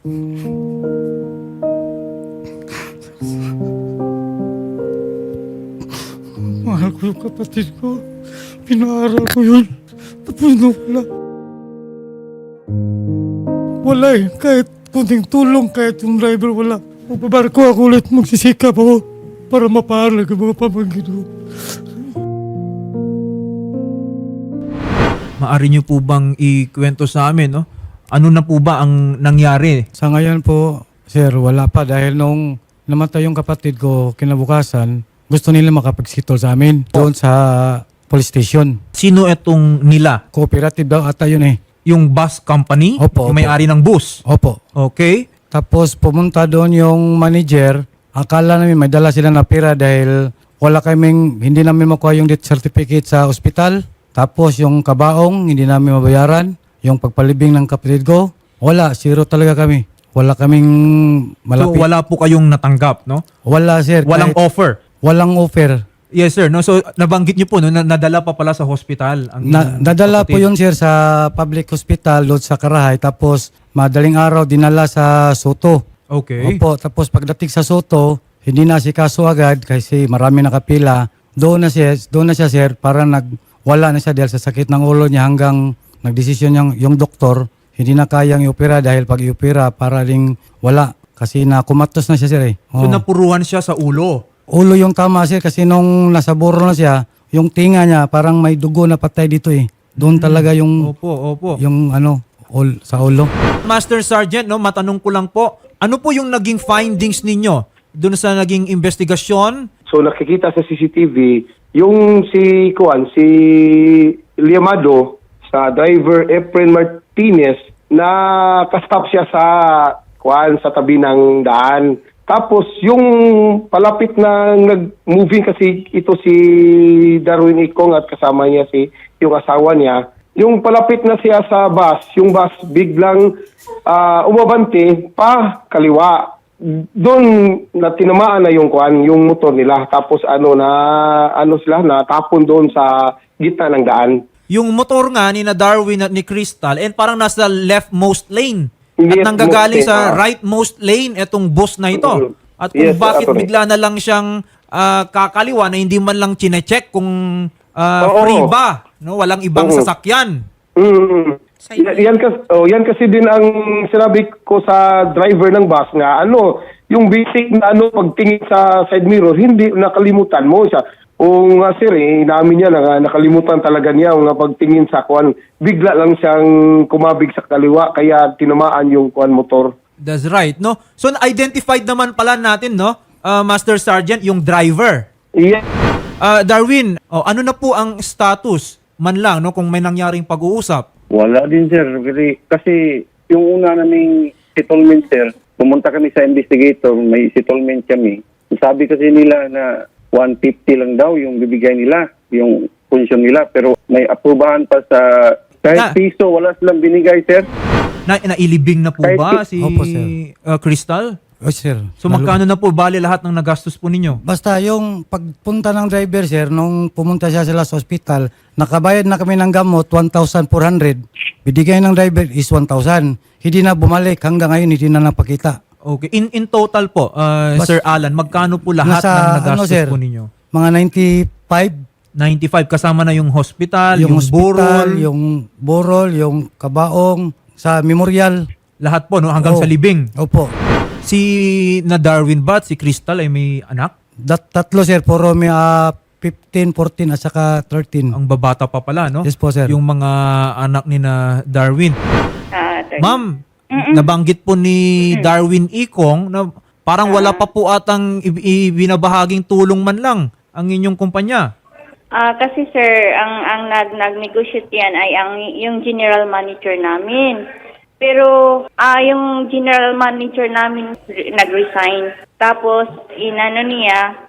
Mahal ko yung kapatid ko. Pinaaral ko yun. Tapos nawala. Wala eh. Kahit kunting tulong, kahit yung driver wala. Magbabarko ako ulit. Magsisikap ako para mapaaral ang mga pamangkin ko. Maari niyo po bang ikwento sa amin, no? Ano na po ba ang nangyari? Sa ngayon po, sir, wala pa dahil nung namatay yung kapatid ko kinabukasan, gusto nila makapagsitol sa amin doon sa police station. Sino etong nila? Cooperative daw ata yun eh. Yung bus company? Opo, Yung may-ari ng bus? Opo. Okay. Tapos pumunta doon yung manager. Akala namin may dala sila na pera dahil wala kaming, hindi namin makuha yung death certificate sa ospital. Tapos yung kabaong, hindi namin mabayaran. Yung pagpalibing ng kapatid ko, wala, zero talaga kami. Wala kaming So malapit. wala po kayong natanggap, no? wala, sir. Walang Kahit- offer. walang offer. Yes, sir. No, so nabanggit niyo po no, na, nadala pa pala sa hospital ang Na, nadala po kapatid. yun, sir, sa public hospital doon sa Karahay. Tapos madaling araw dinala sa Soto. Okay. Opo, tapos pagdating sa Soto, hindi na si kaso agad kasi marami nakapila. Doon na siya, doon na siya sir, para nag wala na siya dahil sa sakit ng ulo niya hanggang nagdesisyon yung, yung doktor, hindi na kayang iopera dahil pag iopera para ring wala kasi na kumatos na siya sir eh. So Oo. napuruhan siya sa ulo. ulo yung tama sir kasi nung nasa buro na siya, yung tinga niya parang may dugo na patay dito eh. Doon talaga yung Opo, opo. yung ano, ul, sa ulo. Master Sergeant, no, matanong ko lang po, ano po yung naging findings ninyo doon sa naging investigasyon? So nakikita sa CCTV yung si Kuan si Liamado sa driver Efren Martinez na kastop siya sa Kuan sa tabi ng daan. Tapos yung palapit na nag-moving kasi ito si Darwin Ikong at kasama niya si yung asawa niya. Yung palapit na siya sa bus, yung bus biglang ah, umabante pa kaliwa doon na tinamaan na yung kuan, yung motor nila. Tapos ano na ano sila na tapon doon sa gitna ng daan. Yung motor nga ni na Darwin at ni Crystal, and parang nasa leftmost lane. Yes, At nanggagaling sa ah. rightmost lane etong bus na ito. Mhm. At kung Yes, bakit attorney. bigla na lang siyang ah, kakaliwa na hindi man lang chinecheck kung Oo. free ba, no? walang ibang Oo. sasakyan. Mm. Yan, yan, kasi, oh, yan kasi din ang sinabi ko sa driver ng bus nga ano, yung basic na ano pagtingin sa side mirror, hindi nakalimutan mo siya. O nga sir, eh, inamin niya na nga, nakalimutan talaga niya nga pagtingin sa kuan. Bigla lang siyang kumabig sa kaliwa kaya tinamaan yung kuan motor. That's right, no? So identified naman pala natin, no? ah, Master Sergeant, yung driver. Yeah. Ah, Darwin, oh, ano na po ang status man lang no kung may nangyaring pag-uusap? Wala din sir. Kasi, kasi yung una naming settlement sir, pumunta kami sa investigator, may settlement kami. Sabi kasi nila na 150 lang daw yung bibigay nila, yung pensyon nila. Pero may aprubahan pa sa Na- kahit piso, wala silang binigay sir. Na nailibing na po Kahit ba si Opo, sir. ah, Crystal? Oh, sir. So magkano na po bali lahat ng nagastos po ninyo? Basta yung pagpunta ng driver, sir, nung pumunta siya sila sa ospital, nakabayad na kami ng gamot, 1,400. Binigay ng driver is 1,000. Hindi na bumalik. Hanggang ngayon, hindi na napakita. Okay. In in total po, ah, Bas- Sir Alan, magkano po lahat Nasa, ng ano, nagastos sir? po ninyo? Mga 95. 95 kasama na yung hospital, yung, yung, hospital, burol, yung burol, yung kabaong, sa memorial. lahat po no hanggang Oo. sa libing. Opo. Si na Darwin ba si Crystal ay may anak? Dat, tatlo, sir. Puro may ah, 15, 14, at saka 13. Ang babata pa pala, no? Yes po, sir. Yung mga anak ni na Darwin. Ah, attorney. Nabanggit po ni Darwin Ikong na parang wala pa po atang i- ibinabahaging tulong man lang ang inyong kumpanya. Ah, kasi sir, ang ang nag nag-negotiate yan ay ang yung general manager namin. Pero ah yung general manager namin re- nag-resign. Tapos inano niya,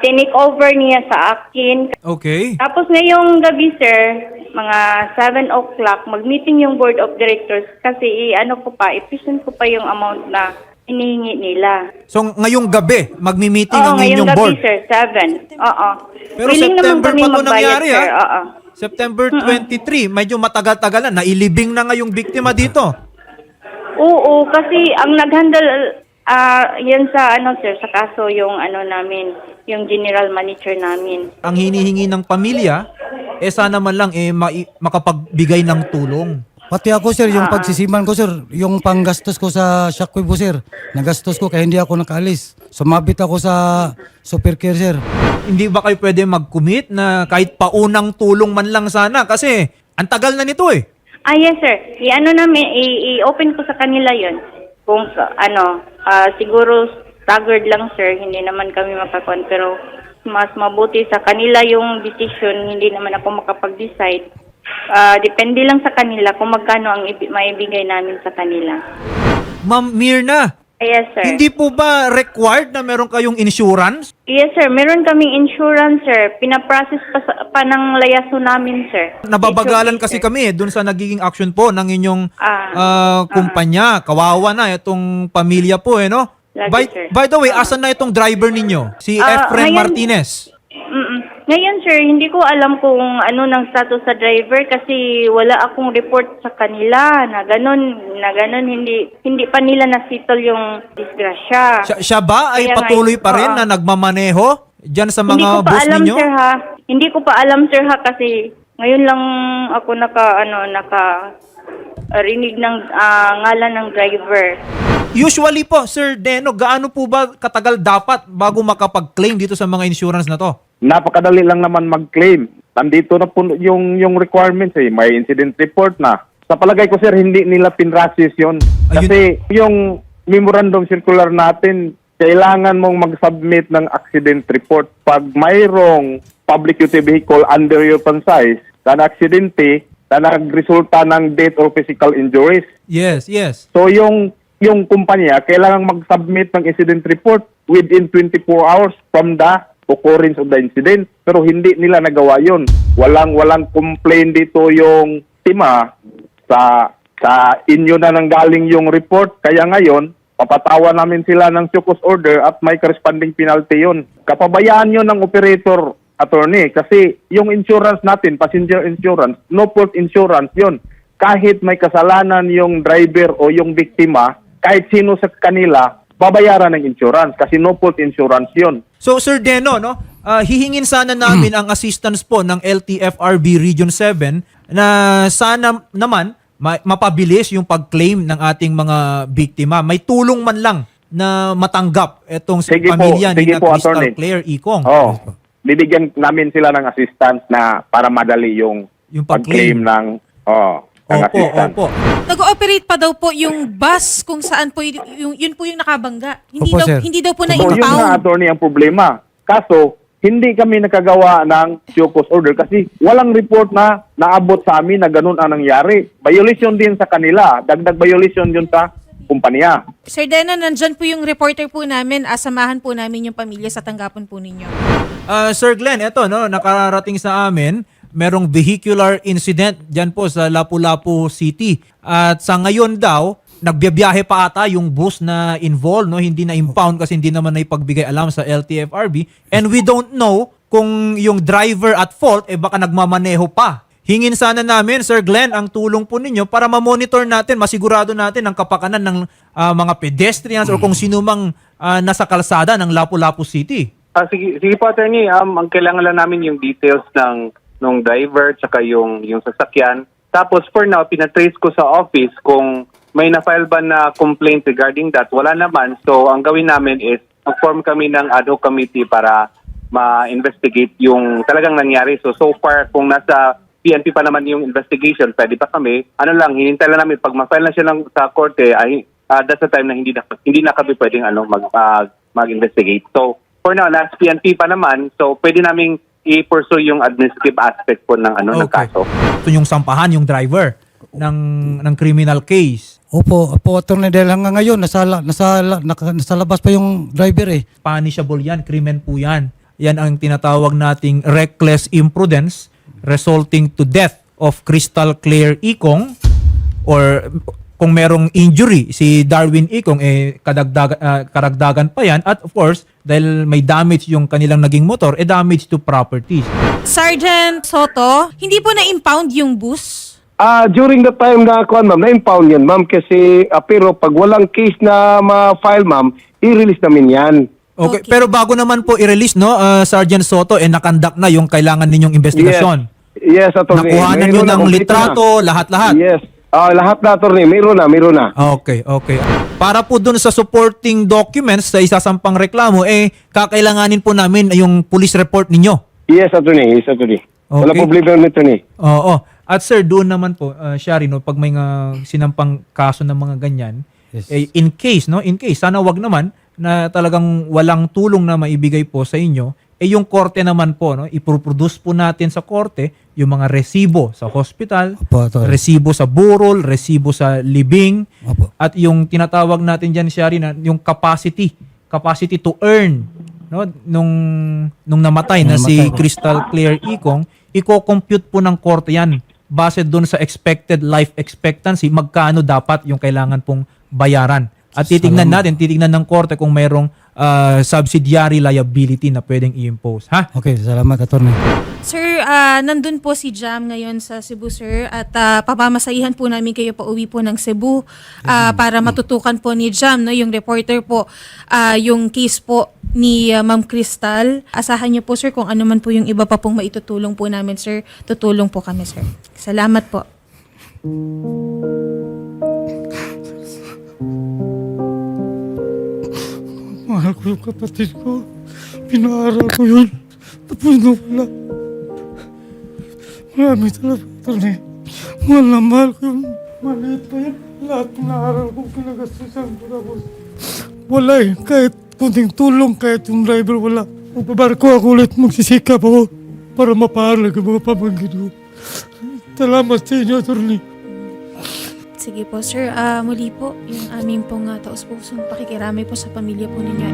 tinake over niya sa akin. Okay. Tapos ngayong gabi sir, mga 7 o'clock, mag-meeting yung board of directors kasi i-ano ko pa, i-present ko pa yung amount na hinihingi nila. So ngayong gabi, magmi-meeting Oo, ang ngayong inyong gabi, board. sir. Seven. Oo. Pero September pa to nangyari, sir. ha? Oo. September 23, medyo matagal-tagal na. Nailibing na nga yung biktima dito. Oo, kasi ang nag-handle ah yan sa ano sir, sa kaso yung ano namin, yung general manager namin. Ang hinihingi ng pamilya, eh sana man lang eh mai- makapagbigay ng tulong. Pati ako sir, yung pagsisiman ko sir, yung panggastos ko sa shockwave po sir, nagastos ko kaya hindi ako nakaalis. Sumabit ako sa super care sir. Hindi ba kayo pwede mag-commit na kahit paunang tulong man lang sana? Kasi ang tagal na nito eh. Ah, yes sir. I-ano namin, i- i-open ko sa kanila yon Kung ano, ah, siguro staggered lang sir, hindi naman kami makakuan. Pero mas mabuti sa kanila yung decision, hindi naman ako makapag-decide. Ah, depende lang sa kanila kung magkano ang ibi- maibigay namin sa kanila. Ma'am Mirna, yes sir. hindi po ba required na meron kayong insurance? Yes sir, meron kaming insurance sir. Pinaprocess pa, sa, pa ng layaso namin sir. Nababagalan kasi kami dun sa nagiging action po ng inyong Ah, ah, kumpanya. Kawawa na itong pamilya po eh, no? Lagi, By, sir. by the way, asan na itong driver ninyo? Si Ah, Efren ngayon- Martinez. Mm-mm. Ngayon sir, hindi ko alam kung ano ng status sa driver kasi wala akong report sa kanila na ganun, na ganun hindi hindi pa nila nasitol yung disgrasya. Siya, siya ba ay Kaya patuloy pa rin oo. na nagmamaneho dyan sa hindi mga ko pa bus alam ninyo? sir ha. Hindi ko pa alam sir ha kasi ngayon lang ako naka ano naka uh, rinig ng ah, ngalan ng driver. Usually po, Sir Deno, gaano po ba katagal dapat bago makapag-claim dito sa mga insurance na to? Napakadali lang naman mag-claim. Nandito na po yung, yung requirements eh. May incident report na. Sa palagay ko sir, hindi nila pinrasis yun. Kasi yung memorandum circular natin, kailangan mong mag-submit ng accident report. Pag mayroong public utility vehicle under your franchise na aksidente na nagresulta ng death or physical injuries, Yes, yes. So yung yung kumpanya kailangan mag-submit ng incident report within 24 hours from the occurrence of the incident. Pero hindi nila nagawa yon. Walang walang complaint dito yung tima sa sa inyo na nanggaling yung report. Kaya ngayon, papatawa namin sila ng CUCUS order at may corresponding penalty yon. Kapabayaan yon ng operator attorney kasi yung insurance natin, passenger insurance, no fault insurance yon kahit may kasalanan yung driver o yung biktima, kahit sino sa kanila, babayaran ng insurance kasi no fault insurance yun. So, Sir Deno, no, ah, hihingin sana namin ang assistance po ng LTFRB Region 7 na sana naman ma- mapabilis yung pag-claim ng ating mga biktima. May tulong man lang na matanggap itong Sige po, pamilya ni sige na po, Crystal Attorney. Claire Ikong. Oh, bibigyan namin sila ng assistance na para madali yung, Yung pag-claim pag-claim. ng oh, ng Opo, assistance. opo. Nag-ooperate pa daw po yung bus kung saan po y- yung, yun po yung nakabangga. Hindi Opo, daw sir. hindi daw po So, yun na-impound. attorney, ang problema. Kaso, hindi kami nakagawa ng CUCUS order kasi walang report na naabot sa amin na ganun ang nangyari. Violation din sa kanila. Dagdag violation yun sa kumpanya. Sir Dena, nandyan po yung reporter po namin. Asamahan po namin yung pamilya sa tanggapan po ninyo. Ah, Sir Glenn, eto no, nakarating sa amin, merong vehicular incident diyan po sa Lapu-Lapu City. At sa ngayon daw, nagbiyahe pa ata yung bus na involved, no? Hindi na impound kasi hindi naman na ipagbigay alam sa LTFRB. And we don't know kung yung driver at fault eh baka nagmamaneho pa. Hingin sana namin, Sir Glenn, ang tulong po ninyo para ma-monitor natin, masigurado natin ang kapakanan ng ah, mga pedestrians or kung sino mang ah, nasa kalsada ng Lapu-Lapu City. Ah, sige, sige po, attorney. Um, ang kailangan lang namin yung details ng nung driver tsaka yung yung sasakyan. Tapos for now, pinatrace ko sa office kung may na-file ba na complaint regarding that. Wala naman. So, ang gawin namin is mag-form kami ng ad hoc committee para ma-investigate yung talagang nangyari. So, so far, kung nasa PNP pa naman yung investigation, pwede pa kami. Ano lang, hinintay lang namin. Pag ma-file na siya ng, sa korte, ay ah, that's the time na hindi na, hindi na kami pwedeng ano, mag, ah, mag-investigate. So, for now, nasa PNP pa naman. So, pwede naming i-pursue yung administrative aspect po ng ano ng Okay. kaso. Ito yung sampahan, yung driver ng ng criminal case. Opo, opo, attorney, dahil hanggang ngayon, nasa, la- nasa, la- naka- nasa labas pa yung driver eh. Punishable yan, krimen po yan. Yan ang tinatawag nating reckless imprudence resulting to death of Crystal Claire Ikong or kung merong injury si Darwin Ikong eh kadagdag, ah, karagdagan pa yan at of course dahil may damage yung kanilang naging motor eh damage to properties. Sergeant Soto, hindi po na-impound yung bus Ah, during the time na kuan ma'am, na-impound yan ma'am kasi ah, pero pag walang case na ma-file ma'am, i-release namin yan. Okay. Okay. Pero bago naman po i-release, no, uh, Sergeant Soto, eh, nakandak na yung kailangan ninyong investigasyon. Yes, yes attorney. Nakuhanan nyo Mayroon na, ng litrato, lahat-lahat. Yes. Ah, lahat na attorney, mayroon na, mayroon na. Okay, okay. Para po dun sa supporting documents sa isasampang reklamo, eh, kakailanganin po namin yung police report ninyo. Yes, attorney, yes, attorney. Wala Okay. problema nito ni. Oo. At sir, doon naman po, uh, Shari, no, pag may nga sinampang kaso ng mga ganyan, Yes. eh, in case, no, in case, sana wag naman na talagang walang tulong na maibigay po sa inyo, eh yung korte naman po, no, iproproduce po natin sa korte yung mga resibo sa hospital, Opo, resibo sa burol, resibo sa libing, Opo. at yung tinatawag natin diyan Shari na yung capacity, capacity to earn no nung nung namatay na si Namatay. Crystal Clear Ikong, iko-compute po ng korte 'yan base doon sa expected life expectancy, magkano dapat yung kailangan pong bayaran. At titingnan natin, titingnan ng korte kung mayroong ah, subsidiary liability na pwedeng i-impose. Ha? Okay, salamat attorney. Sir, ah, nandun po si Jam ngayon sa Cebu, sir. At ah, papamasahihan po namin kayo pa uwi po ng Cebu ah, para matutukan po ni Jam, no, yung reporter po, ah, yung case po ni ah, Ma'am Crystal. Asahan niyo po, sir, kung ano man po yung iba pa pong maitutulong po namin, sir. Tutulong po kami, sir. Salamat po. Mahal ko yung kapatid ko. Pinaaral ko yun. Tapos na wala. Maraming salamat, attorney. Mahal na mahal ko yung maliit pa yan. Lahat ng naaral ko, pinagastusan ko tapos. Wala eh. Kahit kunting tulong, kahit yung driver wala. Magbabarko ako ulit, magsisikap ako para mapaaral ang mga pamangkin ko. Salamat sa inyo, attorney. Sige po, sir. Ah, muli po, yung aming pong uh, taos pusong pakikiramay po sa pamilya po ninyo.